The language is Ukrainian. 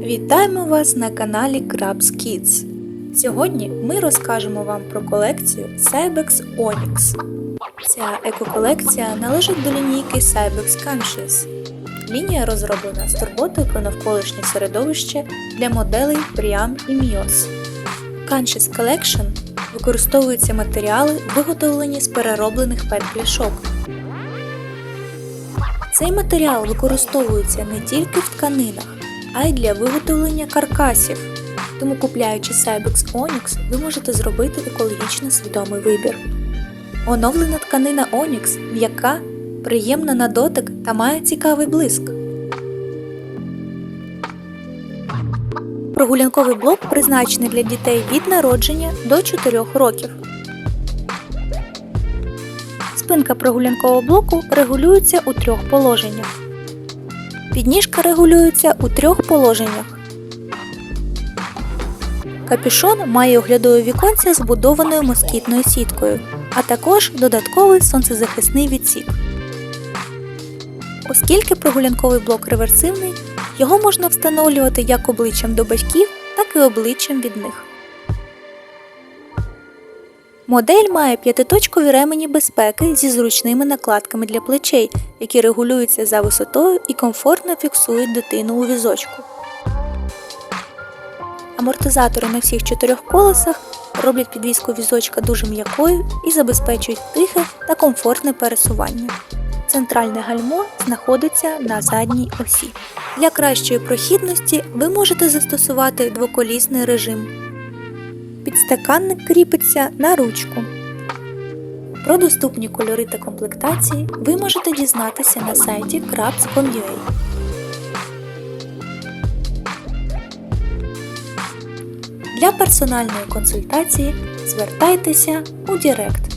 Вітаємо вас на каналі Krabs Kids. Сьогодні ми розкажемо вам про колекцію Cybex Onyx. Ця екоколекція належить до лінійки Cybex Conscious. Лінія розроблена з турботою про навколишнє середовище для моделей Priam і Mios. Conscious Collection використовуються матеріали, виготовлені з перероблених пет-пляшок. Цей матеріал використовується не тільки в тканинах, а й для виготовлення каркасів. Тому, купляючи Cybex Onyx, ви можете зробити екологічно свідомий вибір. Оновлена тканина Onyx м'яка, приємна на дотик та має цікавий блиск. Прогулянковий блок призначений для дітей від народження до 4 років. Спинка прогулянкового блоку регулюється у трьох положеннях. Підніжка регулюється у трьох положеннях. Капюшон має оглядове віконце з вбудованою москітною сіткою, а також додатковий сонцезахисний відсік. Оскільки прогулянковий блок реверсивний, його можна встановлювати як обличчям до батьків, так і обличчям від них. Модель має п'ятиточкові ремені безпеки зі зручними накладками для плечей, які регулюються за висотою і комфортно фіксують дитину у візочку. Амортизатори на всіх чотирьох колесах роблять підвіску візочка дуже м'якою і забезпечують тихе та комфортне пересування. Центральне гальмо знаходиться на задній осі. Для кращої прохідності ви можете застосувати двоколісний режим. Підстаканник кріпиться на ручку. Про доступні кольори та комплектації ви можете дізнатися на сайті crabs.com.ua. Для персональної консультації звертайтеся у Директ.